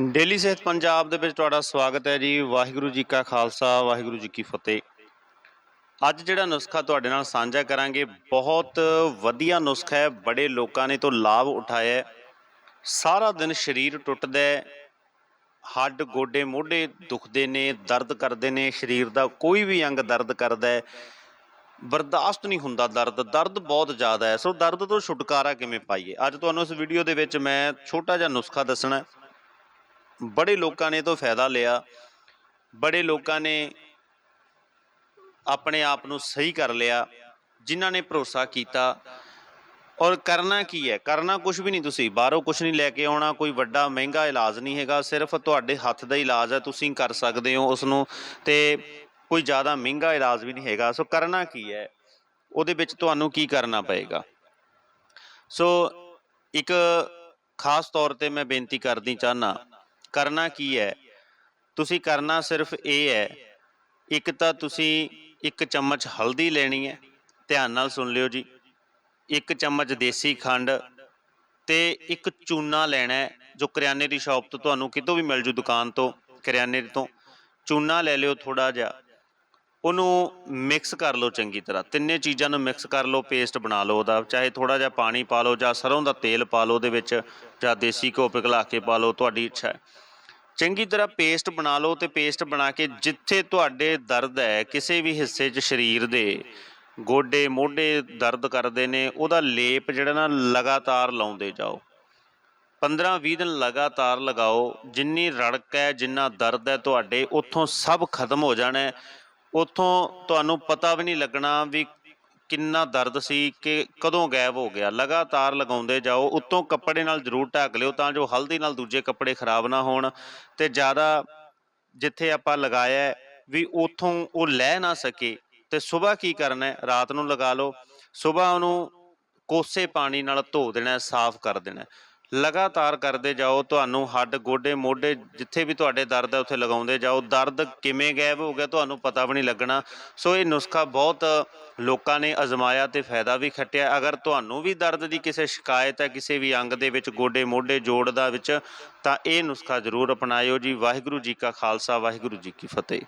Daily ਸਿਹਤ ਪੰਜਾਬ ਦੇ ਵਿੱਚ ਤੁਹਾਡਾ ਸਵਾਗਤ ਹੈ ਜੀ। ਵਾਹਿਗੁਰੂ ਜੀ ਕਾ ਖਾਲਸਾ, ਵਾਹਿਗੁਰੂ ਜੀ ਕੀ ਫਤਿਹ। ਅੱਜ ਜਿਹੜਾ ਨੁਸਖਾ ਤੁਹਾਡੇ ਨਾਲ ਸਾਂਝਾ ਕਰਾਂਗੇ, ਬਹੁਤ ਵਧੀਆ ਨੁਸਖਾ ਹੈ। ਬੜੇ ਲੋਕਾਂ ਨੇ ਤੋਂ ਲਾਭ ਉਠਾਇਆ ਹੈ। ਸਾਰਾ ਦਿਨ ਸਰੀਰ ਟੁੱਟਦਾ ਹੈ। ਹੱਡ, ਗੋਡੇ, ਮੋਢੇ ਦੁਖਦੇ ਨੇ, ਦਰਦ ਕਰਦੇ ਨੇ। ਸਰੀਰ ਦਾ ਕੋਈ ਵੀ ਅੰਗ ਦਰਦ ਕਰਦਾ ਹੈ। ਬਰਦਾਸ਼ਤ ਨਹੀਂ ਹੁੰਦਾ ਦਰਦ। ਦਰਦ ਬਹੁਤ ਜ਼ਿਆਦਾ ਹੈ। ਸੋ ਦਰਦ ਤੋਂ ਛੁਟਕਾਰਾ ਕਿਵੇਂ ਪਾਈਏ? ਅੱਜ ਤੁਹਾਨੂੰ ਇਸ ਵੀਡੀਓ ਦੇ ਵਿੱਚ ਮੈਂ ਛੋਟਾ ਜਿਹਾ ਨੁਸਖਾ ਦੱਸਣਾ ਹੈ। ਬੜੇ ਲੋਕਾਂ ਨੇ ਇਹ ਤੋਂ ਫਾਇਦਾ ਲਿਆ। ਬੜੇ ਲੋਕਾਂ ਨੇ ਆਪਣੇ ਆਪ ਨੂੰ ਸਹੀ ਕਰ ਲਿਆ, ਜਿਨ੍ਹਾਂ ਨੇ ਭਰੋਸਾ ਕੀਤਾ। ਔਰ ਕਰਨਾ ਕੀ ਹੈ? ਕਰਨਾ ਕੁਝ ਵੀ ਨਹੀਂ ਤੁਸੀਂ। ਬਾਹਰੋਂ ਕੁਝ ਨਹੀਂ ਲੈ ਕੇ ਆਉਣਾ, ਕੋਈ ਵੱਡਾ, ਮਹਿੰਗਾ ਇਲਾਜ ਨਹੀਂ ਹੈਗਾ। ਸਿਰਫ ਤੁਹਾਡੇ ਹੱਥ ਦਾ ਇਲਾਜ ਹੈ, ਤੁਸੀਂ ਕਰ ਸਕਦੇ ਹੋ ਉਸ ਨੂੰ ਤੇ ਕੋਈ ਜ਼ਿਆਦਾ ਮਹਿੰਗਾ ਇਲਾਜ ਵੀ ਨਹੀਂ ਹੈਗਾ। ਸੋ ਕਰਨਾ ਕੀ ਹੈ? ਉਹਦੇ ਵਿੱਚ ਤੁਹਾਨੂੰ ਕੀ ਕਰਨਾ ਪਏਗਾ? ਸੋ ਇੱਕ ਖਾਸ ਤੌਰ ਤੇ ਮੈਂ ਬੇਨਤੀ ਕਰਦੀ ਚਾਹਨਾ ਕਰਨਾ ਕੀ ਹੈ? ਤੁਸੀਂ ਕਰਨਾ ਸਿਰਫ ਇਹ ਹੈ, ਇੱਕ ਤਾਂ ਤੁਸੀਂ ਇੱਕ ਚਮਚ ਹਲਦੀ ਲੈਣੀ ਹੈ, ਧਿਆਨ ਨਾਲ ਸੁਣ ਲਿਓ ਜੀ। ਇੱਕ ਚਮਚ ਦੇਸੀ ਖੰਡ ਤੇ ਇੱਕ ਚੂਨਾ ਲੈਣਾ ਜੋ ਕਰਿਆਨੇ ਦੀ ਸ਼ਾਪ ਤੋਂ ਤੁਹਾਨੂੰ ਕਿਤੋਂ ਵੀ ਮਿਲ ਜੂ ਦੁਕਾਨ ਤੋਂ, ਕਰਿਆਨੇ ਤੋਂ। ਚੂਨਾ ਲੈ ਲਿਓ ਥੋੜਾ ਜਿਹਾ। ਉਹਨੂੰ ਮਿਕਸ ਕਰ ਲਓ ਚੰਗੀ ਤਰ੍ਹਾਂ। ਤਿੰਨੇ ਚੀਜ਼ਾਂ ਨੂੰ ਮਿਕਸ ਕਰ ਲਓ ਪੇਸਟ ਬਣਾ ਲਓ ਉਹਦਾ। ਚਾਹੇ ਥੋੜਾ ਜਿਹਾ ਪਾਣੀ ਪਾ ਲਓ ਜਾਂ ਸਰੋਂ ਦਾ ਤੇਲ ਪਾ ਲਓ ਉਹਦੇ ਵਿੱਚ ਜਾਂ ਦੇਸੀ ਘਿਓ ਪਿਘਲਾ ਕੇ ਪਾ ਲਓ, ਤੁਹਾਡੀ ਇੱਛਾ ਹੈ। ਚੰਗੀ ਤਰ੍ਹਾਂ ਪੇਸਟ ਬਣਾ ਲਓ ਤੇ ਪੇਸਟ ਬਣਾ ਕੇ ਜਿੱਥੇ ਤੁਹਾਡੇ ਦਰਦ ਹੈ, ਕਿਸੇ ਵੀ ਹਿੱਸੇ 'ਚ ਸਰੀਰ ਦੇ ਗੋਡੇ, ਮੋਢੇ ਦਰਦ ਕਰਦੇ ਨੇ, ਉਹਦਾ ਲੇਪ ਜਿਹੜਾ ਨਾ ਲਗਾਤਾਰ ਲਾਉਂਦੇ ਜਾਓ। 15-20 ਦਿਨ ਲਗਾਤਾਰ ਲਗਾਓ, ਜਿੰਨੀ ਰੜਕ ਹੈ, ਜਿੰਨਾ ਦਰਦ ਹੈ ਤੁਹਾਡੇ, ਉੱਥੋਂ ਸਭ ਖਤਮ ਹੋ ਜਾਣਾ ਉੱਥੋਂ ਤੁਹਾਨੂੰ ਪਤਾ ਵੀ ਨਹੀਂ ਲੱਗਣਾ ਵੀ ਕਿੰਨਾ ਦਰਦ ਸੀ ਕਿ ਕਦੋਂ ਗਾਇਬ ਹੋ ਗਿਆ। ਲਗਾਤਾਰ ਲਗਾਉਂਦੇ ਜਾਓ, ਉੱਤੋਂ ਕੱਪੜੇ ਨਾਲ ਜ਼ਰੂਰ ਢੱਕ ਲਿਓ ਤਾਂ ਜੋ ਹਲਦੀ ਨਾਲ ਦੂਜੇ ਕੱਪੜੇ ਖਰਾਬ ਨਾ ਹੋਣ ਤੇ ਜ਼ਿਆਦਾ ਜਿੱਥੇ ਆਪਾਂ ਲਗਾਇਆ ਵੀ ਉੱਥੋਂ ਉਹ ਲੈ ਨਾ ਸਕੇ। ਤੇ ਸਵੇਰ ਕੀ ਕਰਨਾ ਹੈ? ਰਾਤ ਨੂੰ ਲਗਾ ਲਓ। ਸਵੇਰ ਉਹਨੂੰ ਕੋਸੇ ਪਾਣੀ ਨਾਲ ਧੋ ਦੇਣਾ, ਸਾਫ਼ ਕਰ ਦੇਣਾ। ਲਗਾਤਾਰ ਕਰਦੇ ਜਾਓ, ਤੁਹਾਨੂੰ ਹੱਡ, ਗੋਡੇ, ਮੋਢੇ ਜਿੱਥੇ ਵੀ ਤੁਹਾਡੇ ਦਰਦ ਹੈ ਉੱਥੇ ਲਗਾਉਂਦੇ ਜਾਓ। ਦਰਦ ਕਿਵੇਂ ਗਾਇਬ ਹੋ ਗਿਆ ਤੁਹਾਨੂੰ ਪਤਾ ਵੀ ਨਹੀਂ ਲੱਗਣਾ। ਸੋ ਇਹ ਨੁਸਖਾ ਬਹੁਤ ਲੋਕਾਂ ਨੇ ਅਜ਼ਮਾਇਆ ਤੇ ਫਾਇਦਾ ਵੀ ਖੱਟਿਆ। ਅਗਰ ਤੁਹਾਨੂੰ ਵੀ ਦਰਦ ਦੀ ਕਿਸੇ ਸ਼ਿਕਾਇਤ ਹੈ, ਕਿਸੇ ਵੀ ਅੰਗ ਦੇ ਵਿੱਚ, ਗੋਡੇ, ਮੋਢੇ, ਜੋੜ ਦਾ ਵਿੱਚ, ਤਾਂ ਇਹ ਨੁਸਖਾ ਜ਼ਰੂਰ ਅਪਣਾਇਓ ਜੀ। ਵਾਹਿਗੁਰੂ ਜੀ ਕਾ ਖਾਲਸਾ, ਵਾਹਿਗੁਰੂ ਜੀ ਕੀ ਫਤਿਹ।